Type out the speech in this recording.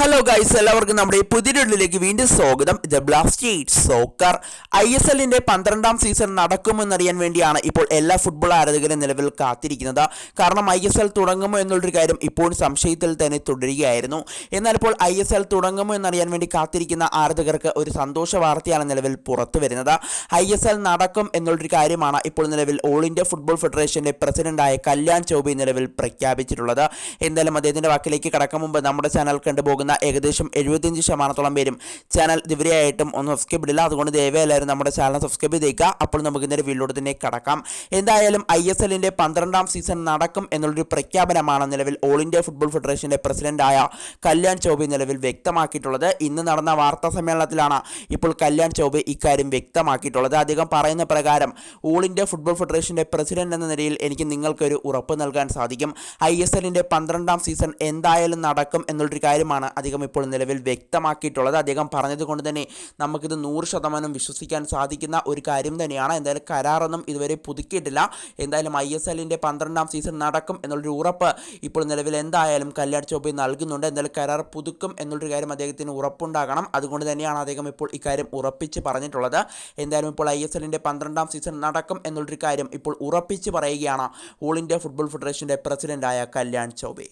Hello guys എല്ലാവർക്കും നമ്മുടെ ഈ പുതിയൊരിലേക്ക് വീണ്ടും സ്വാഗതം. ഇത് ബ്ലാസ്റ്റേഴ്സ് സോക്കർ ഐ എസ് എല്ലിന്റെ പന്ത്രണ്ടാം സീസൺ നടക്കുമെന്നറിയാൻ വേണ്ടിയാണ് ഇപ്പോൾ എല്ലാ ഫുട്ബോൾ ആരാധകരും നിലവിൽ കാത്തിരിക്കുന്നത്. കാരണം ഐ എസ് എൽ തുടങ്ങുമോ എന്നുള്ളൊരു കാര്യം ഇപ്പോഴും സംശയത്തിൽ തന്നെ തുടരുകയായിരുന്നു. എന്നാൽ ഇപ്പോൾ ഐ എസ് എൽ തുടങ്ങുമോ എന്നറിയാൻ വേണ്ടി കാത്തിരിക്കുന്ന ആരാധകർക്ക് ഒരു സന്തോഷ വാർത്തയാണ് നിലവിൽ പുറത്തു വരുന്നത്. ഐ എസ് എൽ നടക്കും എന്നുള്ളൊരു കാര്യമാണ് ഇപ്പോൾ നിലവിൽ ഓൾ ഇന്ത്യ ഫുട്ബോൾ ഫെഡറേഷന്റെ പ്രസിഡന്റായ കല്യാൺ ചൗബി നിലവിൽ പ്രഖ്യാപിച്ചിട്ടുള്ളത്. എന്തായാലും അദ്ദേഹത്തിന്റെ വാക്കിലേക്ക് കടക്കും മുമ്പ് നമ്മുടെ ചാനൽ കണ്ടുപോകുന്ന ഏകദേശം എഴുപത്തിയഞ്ച് ശതമാനത്തോളം പേരും ചാനൽ ഇതുവരെയായിട്ടും ഒന്ന് സബ്സ്ക്രൈബ് ഇടില്ല അതുകൊണ്ട് ദയവായി എല്ലാവരും നമ്മുടെ ചാനൽ സബ്സ്ക്രൈബ് ചെയ്തേക്കുക അപ്പോൾ നമുക്ക് ഇന്നലെ വീട്ടിലോട്ട് തന്നെ കടക്കാം. എന്തായാലും ഐ എസ് എല്ലിന്റെ പന്ത്രണ്ടാം സീസൺ നടക്കും എന്നുള്ളൊരു പ്രഖ്യാപനമാണ് നിലവിൽ ഓൾ ഇന്ത്യ ഫുട്ബോൾ ഫെഡറേഷന്റെ പ്രസിഡന്റായ കല്യാൺ ചൗബെ നിലവിൽ വ്യക്തമാക്കിയിട്ടുള്ളത്. ഇന്ന് നടന്ന വാർത്താ സമ്മേളനത്തിലാണ് ഇപ്പോൾ കല്യാൺ ചൗബെ ഇക്കാര്യം വ്യക്തമാക്കിയിട്ടുള്ളത്. അദ്ദേഹം പറയുന്ന പ്രകാരം ഓൾ ഇന്ത്യ ഫുട്ബോൾ ഫെഡറേഷന്റെ പ്രസിഡന്റ് എന്ന നിലയിൽ എനിക്ക് നിങ്ങൾക്കൊരു ഉറപ്പ് നൽകാൻ സാധിക്കും. ഐ എസ് എല്ലിന്റെ പന്ത്രണ്ടാം സീസൺ എന്തായാലും നടക്കും എന്നുള്ളൊരു കാര്യമാണ് അദ്ദേഹം ഇപ്പോൾ നിലവിൽ വ്യക്തമാക്കിയിട്ടുള്ളത്. അദ്ദേഹം പറഞ്ഞതുകൊണ്ട് തന്നെ നമുക്കിത് നൂറ് ശതമാനം വിശ്വസിക്കാൻ സാധിക്കുന്ന ഒരു കാര്യം തന്നെയാണ്. എന്തായാലും കരാറൊന്നും ഇതുവരെ പുതുക്കിയിട്ടില്ല. എന്തായാലും ഐ എസ് എല്ലിന്റെ പന്ത്രണ്ടാം സീസൺ നടക്കും എന്നുള്ളൊരു ഉറപ്പ് ഇപ്പോൾ നിലവിൽ എന്തായാലും കല്യാൺ ചോബി നൽകുന്നുണ്ട്. എന്തായാലും കരാർ പുതുക്കും എന്നുള്ളൊരു കാര്യം അദ്ദേഹത്തിന് ഉറപ്പുണ്ടാകണം. അതുകൊണ്ട് തന്നെയാണ് അദ്ദേഹം ഇപ്പോൾ ഇക്കാര്യം ഉറപ്പിച്ച് പറഞ്ഞിട്ടുള്ളത്. എന്തായാലും ഇപ്പോൾ ഐ എസ് എല്ലിന്റെ പന്ത്രണ്ടാം സീസൺ നടക്കും എന്നുള്ളൊരു കാര്യം ഇപ്പോൾ ഉറപ്പിച്ച് പറയുകയാണ് ഓൾ ഇന്ത്യ ഫുട്ബോൾ ഫെഡറേഷന്റെ പ്രസിഡന്റായ കല്യാൺ ചൗബെ.